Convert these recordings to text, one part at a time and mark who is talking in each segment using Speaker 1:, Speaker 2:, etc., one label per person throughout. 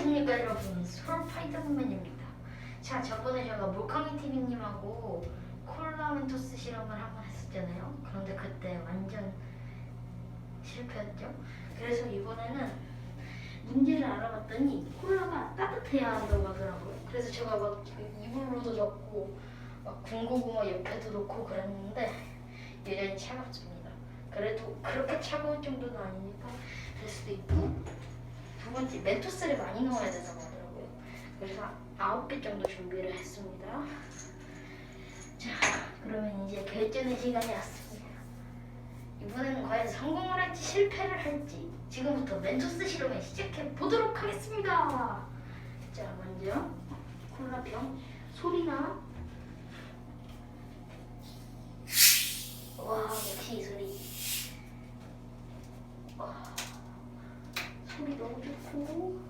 Speaker 1: 안녕하십니까 여러분. 솔파이더맨입니다. 자 저번에 제가 몰캉이 TV님하고 콜라 멘토스 실험을 한번 했었잖아요. 그런데 그때 완전 실패했죠. 그래서 이번에는 문제를 알아봤더니 콜라가 따뜻해야 한다고 하더라고요. 그래서 제가 막 이불로도 덮고 막 군고구마 옆에도 놓고 그랬는데 여전히 차갑습니다. 그래도 그렇게 차가울 정도는 아니니까 될 수도 있고 두 번째 멘토스를 많이 넣어야 된다고 하더라고요. 그래서 아홉 개 정도 준비를 했습니다. 자, 그러면 이제 결전의 시간이 왔습니다. 이번에는 과연 성공을 할지 실패를 할지 지금부터 멘토스 실험을 시작해 보도록 하겠습니다. 자, 먼저 콜라병 소리나 와 역시 이 소리 와. 소리 너무 좋고.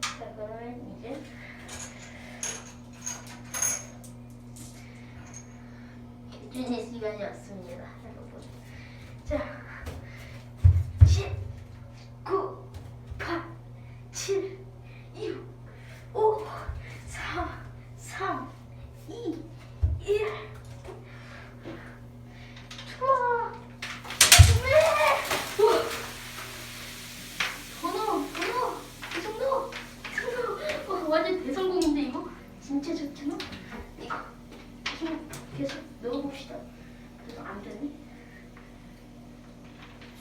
Speaker 1: 자 그러면 이제 결준의 시간이 왔습니다. 여러분. 자 10, 9, 8, 7, 6, 5, 4, 3, 2, 1 좋아 네! 우와. 번호, 번호, 이 정도, 이 정도. 와, 완전 대성공인데 이거 진짜 좋잖아. 이거 힘 계속 넣어봅시다. 그래도 안 되네.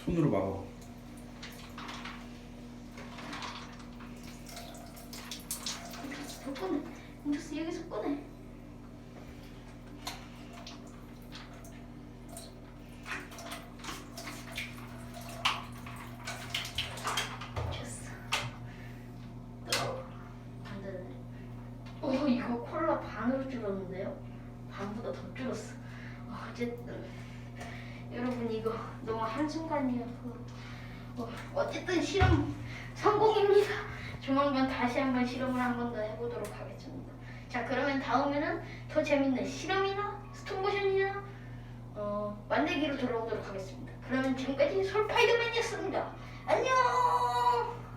Speaker 2: 손으로 막아.
Speaker 1: 더 꺼내. 인투스 여기서 꺼내. 됐어. 또. 안 되네. 어, 이거 콜라 반으로 줄었는데요? 반보다 더 줄었어. 어, 어쨌든 여러분 이거 너무 한순간이어서 어, 어쨌든 실험 성공입니다. 조만간 다시 한번 실험을 한 번 더 해보도록 하겠습니다. 자 그러면 다음에는 더 재밌는 실험이나 스톱모션이나 어, 만들기로 돌아오도록 하겠습니다. 그러면 지금까지 솔파이더맨이었습니다. 안녕.